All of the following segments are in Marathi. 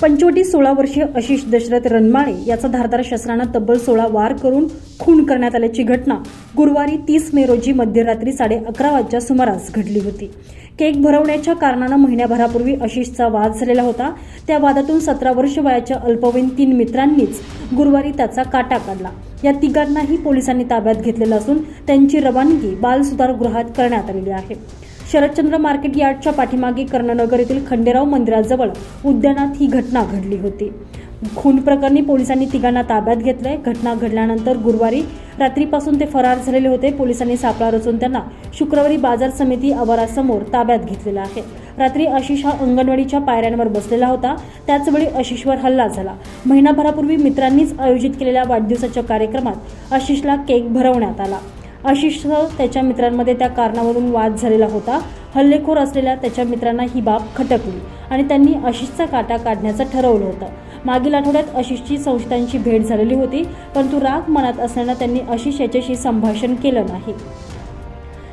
पंचवटी सोळा वर्षीय आशिष दशरथ रनमाळे याचा धारदार शस्त्रानं तब्बल सोळा वार करून खून करण्यात आल्याची घटना गुरुवारी तीस मे रोजी मध्यरात्री साडे अकरा वाजच्या सुमारास घडली होती. केक भरवण्याच्या कारणानं महिन्याभरापूर्वी आशिषचा वाद झालेला होता. त्या वादातून सतरा वर्ष वयाच्या अल्पवयीन तीन मित्रांनीच गुरुवारी त्याचा काटा काढला. या तिघांनाही पोलिसांनी ताब्यात घेतलेलं असून त्यांची रवानगी बालसुधारगृहात करण्यात आलेली आहे. शरदचंद्र मार्केट यार्डच्या पाठीमागे कर्णनगर येथील खंडेराव मंदिराजवळ उद्यानात ही घटना घडली होती. खून प्रकरणी पोलिसांनी तिघांना ताब्यात घेतलंय. घटना घडल्यानंतर गुरुवारी रात्रीपासून ते फरार झालेले होते. पोलिसांनी सापळा रचून त्यांना शुक्रवारी बाजार समिती आवारासमोर ताब्यात घेतलेला आहे. रात्री आशिष हा अंगणवाडीच्या पायऱ्यांवर बसलेला होता. त्याचवेळी आशिषवर हल्ला झाला. महिनाभरापूर्वी मित्रांनीच आयोजित केलेल्या वाढदिवसाच्या कार्यक्रमात आशिषला केक भरवण्यात आला. आशिषसह त्याच्या मित्रांमध्ये त्या कारणावरून वाद झालेला होता. हल्लेखोर असलेल्या त्याच्या मित्रांना ही बाब खटकली आणि त्यांनी आशिषचा काटा काढण्याचं ठरवलं होतं. मागील आठवड्यात आशिषची संस्थांची भेट झालेली होती परंतु राग मनात असल्यानं त्यांनी आशिष याच्याशी संभाषण केलं नाही.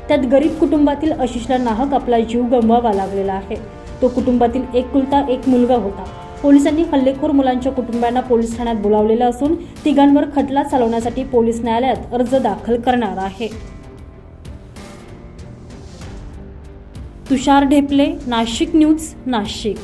त्यात गरीब कुटुंबातील आशिषला नाहक आपला जीव गमवावा लागलेला आहे. तो कुटुंबातील एक कुलता एक मुलगा होता. पोलिसांनी हल्लेखोर मुलांच्या कुटुंबांना पोलीस ठाण्यात बोलावलेलं असून तिघांवर खटला चालवण्यासाठी पोलीस न्यायालयात अर्ज दाखल करणार आहे. तुषार ढेपले नाशिक न्यूज नाशिक.